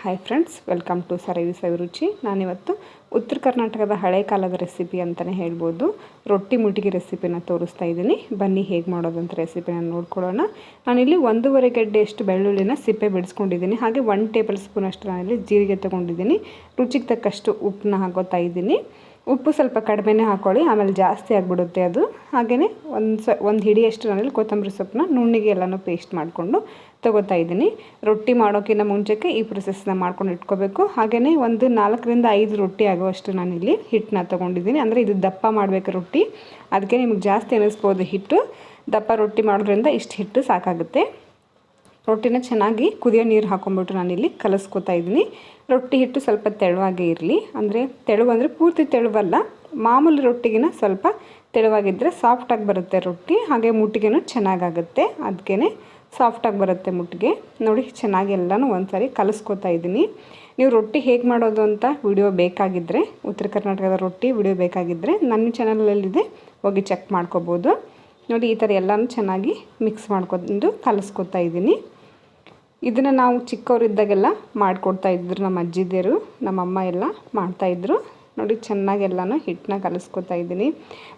Hi friends welcome to ಸರವಿ ಸವಿರುಚಿ ನಾನಿವತ್ತು ಉತ್ತರ ಕರ್ನಾಟಕದ ಹಳೆ ಕಾಲದ ರೆಸಿಪಿ ಅಂತಲೇ ಹೇಳ್ಬೋದು. ರೊಟ್ಟಿ ಮುಟ್ಟಿಗೆ ರೆಸಿಪಿನ ತೋರಿಸ್ತಾ ಇದ್ದೀನಿ. ಬನ್ನಿ ಹೇಗೆ ಮಾಡೋದಂತ ರೆಸಿಪಿನ ನೋಡ್ಕೊಳ್ಳೋಣ. ನಾನಿಲ್ಲಿ ಒಂದೂವರೆ ಗಡ್ಡೆಯಷ್ಟು ಬೆಳ್ಳುಳ್ಳಿನ ಸಿಪ್ಪೆ ಬಿಡಿಸ್ಕೊಂಡಿದ್ದೀನಿ. ಹಾಗೆ ಒನ್ ಟೇಬಲ್ ಸ್ಪೂನ್ ಅಷ್ಟು ನಾನಿಲ್ಲಿ ಜೀರಿಗೆ ತೊಗೊಂಡಿದ್ದೀನಿ. ರುಚಿಗೆ ತಕ್ಕಷ್ಟು ಉಪ್ಪನ್ನ ಹಾಕೋತಾ ಇದ್ದೀನಿ. ಉಪ್ಪು ಸ್ವಲ್ಪ ಕಡಿಮೆನೇ ಹಾಕ್ಕೊಳ್ಳಿ ಆಮೇಲೆ ಜಾಸ್ತಿ ಆಗಿಬಿಡುತ್ತೆ ಅದು. ಹಾಗೆಯೇ ಒಂದು ಸ, ಒಂದು ಹಿಡಿಯಷ್ಟು ನಾನಲ್ಲಿ ಕೊತ್ತಂಬರಿ ಸೊಪ್ಪನ್ನ ನುಣ್ಣಿಗೆ ಎಲ್ಲನೂ ಪೇಸ್ಟ್ ಮಾಡಿಕೊಂಡು ತೊಗೋತಾ ಇದ್ದೀನಿ. ರೊಟ್ಟಿ ಮಾಡೋಕ್ಕಿಂತ ಮುಂಚೆಗೆ ಈ ಪ್ರೊಸೆಸ್ನ ಮಾಡ್ಕೊಂಡು ಇಟ್ಕೋಬೇಕು. ಹಾಗೆಯೇ ಒಂದು ನಾಲ್ಕರಿಂದ ಐದು ರೊಟ್ಟಿ ಆಗುವಷ್ಟು ನಾನಿಲ್ಲಿ ಹಿಟ್ಟನ್ನ ತೊಗೊಂಡಿದ್ದೀನಿ. ಅಂದರೆ ಇದು ದಪ್ಪ ಮಾಡಬೇಕು ರೊಟ್ಟಿ. ಅದಕ್ಕೆ ನಿಮಗೆ ಜಾಸ್ತಿ ಅನ್ನಿಸ್ಬೋದು ಹಿಟ್ಟು. ದಪ್ಪ ರೊಟ್ಟಿ ಮಾಡೋದ್ರಿಂದ ಇಷ್ಟು ಹಿಟ್ಟು ಸಾಕಾಗುತ್ತೆ. ರೊಟ್ಟಿನ ಚೆನ್ನಾಗಿ ಕುದಿಯೋ ನೀರು ಹಾಕೊಂಡ್ಬಿಟ್ಟು ನಾನಿಲ್ಲಿ, ಕಲಸ್ಕೊತಾ ಇದ್ದೀನಿ. ರೊಟ್ಟಿ ಹಿಟ್ಟು ಸ್ವಲ್ಪ ತೆಳುವಾಗೆ ಇರಲಿ. ಅಂದರೆ ತೆಳುವು ಅಂದರೆ ಪೂರ್ತಿ ತೆಳುವಲ್ಲ, ಮಾಮೂಲಿ ರೊಟ್ಟಿಗಿನ ಸ್ವಲ್ಪ ತೆಳುವಾಗಿದ್ದರೆ ಸಾಫ್ಟಾಗಿ ಬರುತ್ತೆ ರೊಟ್ಟಿ. ಹಾಗೆ ಮುಟ್ಟಿಗೆನೂ ಚೆನ್ನಾಗಾಗುತ್ತೆ. ಅದಕ್ಕೇ ಸಾಫ್ಟಾಗಿ ಬರುತ್ತೆ ಮುಟ್ಟಿಗೆ. ನೋಡಿ, ಚೆನ್ನಾಗಿ ಎಲ್ಲನೂ ಒಂದು ಸಾರಿ ಕಲಿಸ್ಕೊತಾ ಇದ್ದೀನಿ. ನೀವು ರೊಟ್ಟಿ ಹೇಗೆ ಮಾಡೋದು ಅಂತ ವಿಡಿಯೋ ಬೇಕಾಗಿದ್ದರೆ ಉತ್ತರ ಕರ್ನಾಟಕದ ರೊಟ್ಟಿ ವಿಡಿಯೋ ಬೇಕಾಗಿದ್ದರೆ ನನ್ನ ಚಾನಲಲ್ಲಿದೆ, ಹೋಗಿ ಚೆಕ್ ಮಾಡ್ಕೋಬೋದು. ನೋಡಿ, ಈ ಥರ ಎಲ್ಲನೂ ಚೆನ್ನಾಗಿ ಮಿಕ್ಸ್ ಮಾಡ್ಕೊಂಡು ಕಲಿಸ್ಕೊತಾ ಇದ್ದೀನಿ. ಇದನ್ನು ನಾವು ಚಿಕ್ಕವರಿದ್ದಾಗೆಲ್ಲ ಮಾಡಿಕೊಡ್ತಾ ಇದ್ರು ನಮ್ಮ ಅಜ್ಜಿದೇರು ನಮ್ಮಮ್ಮ ಎಲ್ಲ ಮಾಡ್ತಾಯಿದ್ರು ನೋಡಿ, ಚೆನ್ನಾಗಿ ಎಲ್ಲನೂ ಹಿಟ್ಟನ್ನ ಕಲಿಸ್ಕೊತಾ ಇದ್ದೀನಿ.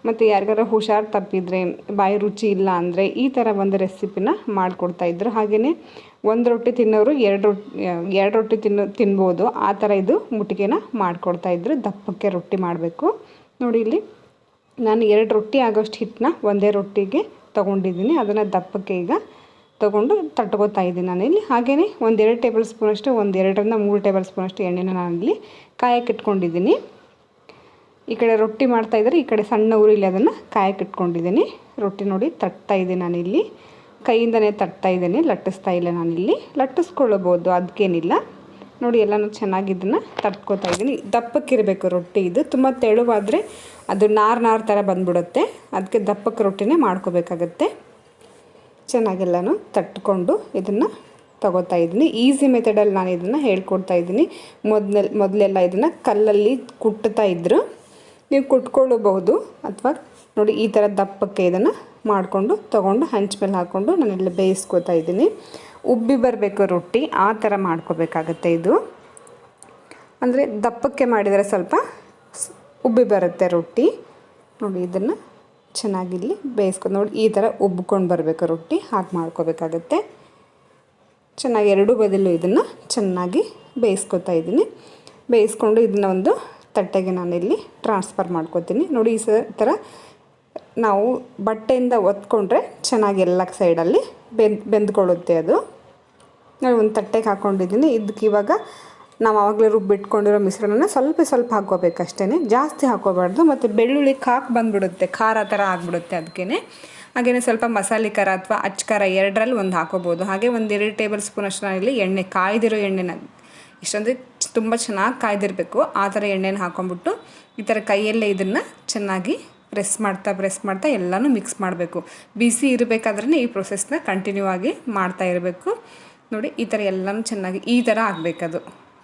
ಮತ್ತು ಯಾರಿಗಾರ ಹುಷಾರು ತಪ್ಪಿದರೆ, ಬಾಯಿ ರುಚಿ ಇಲ್ಲ ಅಂದರೆ ಈ ಥರ ಒಂದು ರೆಸಿಪಿನ ಮಾಡಿಕೊಡ್ತಾಯಿದ್ರು ಹಾಗೆಯೇ ಒಂದು ರೊಟ್ಟಿ ತಿನ್ನೋರು ಎರಡು ರೊಟ್ಟಿ ಎರಡು ರೊಟ್ಟಿ ತಿನ್ನೋ, ತಿನ್ಬೋದು. ಆ ಥರ ಇದು ಮುಟ್ಟಿಗೆನ ಮಾಡಿಕೊಡ್ತಾಯಿದ್ರು ದಪ್ಪಕ್ಕೆ ರೊಟ್ಟಿ ಮಾಡಬೇಕು. ನೋಡಿ, ಇಲ್ಲಿ ನಾನು ಎರಡು ರೊಟ್ಟಿ ಆಗೋಷ್ಟು ಹಿಟ್ಟನ್ನ ಒಂದೇ ರೊಟ್ಟಿಗೆ ತೊಗೊಂಡಿದ್ದೀನಿ. ಅದನ್ನು ದಪ್ಪಕ್ಕೆ ಈಗ ತೊಗೊಂಡು ತಟ್ಕೋತಾ ಇದ್ದೀನಿ ನಾನಿಲ್ಲಿ. ಹಾಗೆಯೇ ಒಂದೆರಡು ಟೇಬಲ್ ಸ್ಪೂನಷ್ಟು ಒಂದು ಎರಡರಿಂದ ಮೂರು ಟೇಬಲ್ ಸ್ಪೂನಷ್ಟು ಎಣ್ಣೆನ ನಾನಿಲ್ಲಿ ಕಾಯಕ್ಕೆ ಇಟ್ಕೊಂಡಿದ್ದೀನಿ. ಈ ಕಡೆ ರೊಟ್ಟಿ ಮಾಡ್ತಾಯಿದ್ರೆ ಈ ಕಡೆ ಸಣ್ಣ ಉರಿಲಿ ಅದನ್ನು ಕಾಯಕ್ಕೆ ಇಟ್ಕೊಂಡಿದ್ದೀನಿ. ರೊಟ್ಟಿ ನೋಡಿ ತಟ್ತಾ ಇದ್ದೀನಿ ನಾನಿಲ್ಲಿ. ಕೈಯಿಂದನೇ ತಟ್ತಾ ಇದ್ದೀನಿ, ಲಟ್ಟಿಸ್ತಾ ಇಲ್ಲ ನಾನಿಲ್ಲಿ. ಲಟ್ಟಿಸ್ಕೊಳ್ಳಬೋದು ಅದಕ್ಕೇನಿಲ್ಲ ನೋಡಿ ಎಲ್ಲನೂ ಚೆನ್ನಾಗಿ ಇದನ್ನು ತಟ್ಕೋತಾ ಇದ್ದೀನಿ. ದಪ್ಪಕ್ಕಿರಬೇಕು ರೊಟ್ಟಿ ಇದು. ತುಂಬ ತೆಳುವಾದರೆ ಅದು ನಾರು ನಾರು ಥರ ಬಂದ್ಬಿಡುತ್ತೆ. ಅದಕ್ಕೆ ದಪ್ಪಕ್ಕೆ ರೊಟ್ಟಿನೇ ಮಾಡ್ಕೋಬೇಕಾಗತ್ತೆ. ಚೆನ್ನಾಗೆಲ್ಲನೂ ತಟ್ಕೊಂಡು ಇದನ್ನು ತಗೋತಾ ಇದ್ದೀನಿ. ಈಸಿ ಮೆಥಡಲ್ಲಿ ನಾನು ಇದನ್ನು ಹೇಳ್ಕೊಡ್ತಾ ಇದ್ದೀನಿ. ಮೊದಲ ಮೊದಲೆಲ್ಲ ಇದನ್ನು ಕಲ್ಲಲ್ಲಿ ಕುಟ್ತಾ ಇದ್ದರು ನೀವು ಕುಟ್ಕೊಳ್ಳಬಹುದು ಅಥವಾ ನೋಡಿ, ಈ ಥರ ದಪ್ಪಕ್ಕೆ ಇದನ್ನು ಮಾಡಿಕೊಂಡು ತೊಗೊಂಡು ಹಂಚ ಮೇಲೆ ಹಾಕ್ಕೊಂಡು ನಾನೆಲ್ಲ ಬೇಯಿಸ್ಕೊತಾ ಇದ್ದೀನಿ. ಉಬ್ಬಿ ಬರಬೇಕು ರೊಟ್ಟಿ, ಆ ಥರ ಮಾಡ್ಕೋಬೇಕಾಗತ್ತೆ ಇದು. ಅಂದರೆ ದಪ್ಪಕ್ಕೆ ಮಾಡಿದರೆ ಸ್ವಲ್ಪ ಉಬ್ಬಿ ಬರುತ್ತೆ ರೊಟ್ಟಿ. ನೋಡಿ, ಇದನ್ನು ಚೆನ್ನಾಗಿಲ್ಲಿ ಬೇಯಿಸ್ಕೊಂಡು ನೋಡಿ, ಈ ಥರ ಉಬ್ಕೊಂಡು ಬರಬೇಕು ರೊಟ್ಟಿ, ಹಾಗೆ ಮಾಡ್ಕೋಬೇಕಾಗತ್ತೆ. ಚೆನ್ನಾಗಿ ಎರಡೂ ಬದಲು ಇದನ್ನು ಚೆನ್ನಾಗಿ ಬೇಯಿಸ್ಕೊತಾ ಇದ್ದೀನಿ. ಬೇಯಿಸ್ಕೊಂಡು ಇದನ್ನ ಒಂದು ತಟ್ಟೆಗೆ ನಾನು ಇಲ್ಲಿ ಟ್ರಾನ್ಸ್ಫರ್ ಮಾಡ್ಕೋತೀನಿ. ನೋಡಿ, ಈ ಥರ ನಾವು ಬಟ್ಟೆಯಿಂದ ಒತ್ಕೊಂಡ್ರೆ ಚೆನ್ನಾಗಿ ಎಲ್ಲ ಸೈಡಲ್ಲಿ ಬೆಂದ್, ಬೆಂದ್ಕೊಳ್ಳುತ್ತೆ ಅದು. ನಾನು ಒಂದು ತಟ್ಟೆಗೆ ಹಾಕ್ಕೊಂಡಿದ್ದೀನಿ ಇದಕ್ಕೆ ಇವಾಗ ನಾವು ಆವಾಗಲೇ ರುಬ್ಬಿಟ್ಕೊಂಡಿರೋ ಮಿಶ್ರಣನ ಸ್ವಲ್ಪ ಸ್ವಲ್ಪ ಹಾಕ್ಕೋಬೇಕಷ್ಟೇ ಜಾಸ್ತಿ ಹಾಕೋಬಾರ್ದು ಮತ್ತು ಬೆಳ್ಳುಳ್ಳಿ ಕಾಕ್ ಬಂದುಬಿಡುತ್ತೆ. ಖಾರ ಥರ ಆಗಿಬಿಡುತ್ತೆ ಅದಕ್ಕೇ ಹಾಗೆಯೇ ಸ್ವಲ್ಪ ಮಸಾಲೆ ಖಾರ ಅಥವಾ ಅಚ್ಚ ಎರಡರಲ್ಲಿ ಒಂದು ಹಾಕೋಬೋದು ಹಾಗೆ ಒಂದು ಎರಡು ಟೇಬಲ್ ಸ್ಪೂನ್ ಅಷ್ಟರಲ್ಲಿ ಎಣ್ಣೆ, ಕಾಯ್ದಿರೋ ಎಣ್ಣೆನ. ಇಷ್ಟೊಂದು ತುಂಬ ಚೆನ್ನಾಗಿ ಕಾಯ್ದಿರಬೇಕು. ಆ ಥರ ಎಣ್ಣೆನ ಹಾಕೊಂಡ್ಬಿಟ್ಟು ಈ ಥರ ಕೈಯಲ್ಲೇ ಇದನ್ನು ಚೆನ್ನಾಗಿ ಪ್ರೆಸ್ ಮಾಡ್ತಾ ಪ್ರೆಸ್ ಮಾಡ್ತಾ ಎಲ್ಲನೂ ಮಿಕ್ಸ್ ಮಾಡಬೇಕು. ಬಿಸಿ ಇರಬೇಕಾದ್ರೆ ಈ ಪ್ರೊಸೆಸ್ನ ಕಂಟಿನ್ಯೂ ಆಗಿ ಮಾಡ್ತಾ ಇರಬೇಕು. ನೋಡಿ, ಈ ಥರ ಎಲ್ಲನೂ ಚೆನ್ನಾಗಿ ಈ ಥರ ಆಗಬೇಕದು.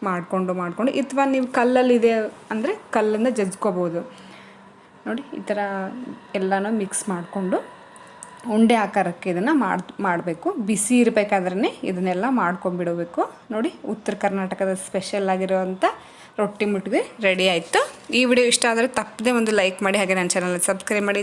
ಮಾಡಿಕೊಂಡು ಮಾಡಿಕೊಂಡು. ಅಥವಾ ನೀವು ಕಲ್ಲಲ್ಲಿದೆ ಅಂದರೆ ಕಲ್ಲನ್ನು ಜಜ್ಕೋಬೋದು. ನೋಡಿ, ಈ ಥರ ಎಲ್ಲನೂ ಮಿಕ್ಸ್ ಮಾಡಿಕೊಂಡು ಉಂಡೆ ಆಕಾರಕ್ಕೆ ಇದನ್ನು ಮಾಡಿ, ಮಾಡಬೇಕು. ಬಿಸಿ ಇರಬೇಕಾದ್ರೆ ಇದನ್ನೆಲ್ಲ ಮಾಡ್ಕೊಂಬಿಡಬೇಕು ನೋಡಿ, ಉತ್ತರ ಕರ್ನಾಟಕದ ಸ್ಪೆಷಲ್ ಆಗಿರುವಂಥ ರೊಟ್ಟಿ ಮುಟ್ಟಿಗೆ ರೆಡಿ ಆಯಿತು. ಈ ವಿಡಿಯೋ ಇಷ್ಟ ಆದರೆ ತಪ್ಪದೆ ಒಂದು ಲೈಕ್ ಮಾಡಿ ಹಾಗೆ ನನ್ನ ಚಾನಲ್ ಸಬ್ಸ್ಕ್ರೈಬ್ ಮಾಡಿ.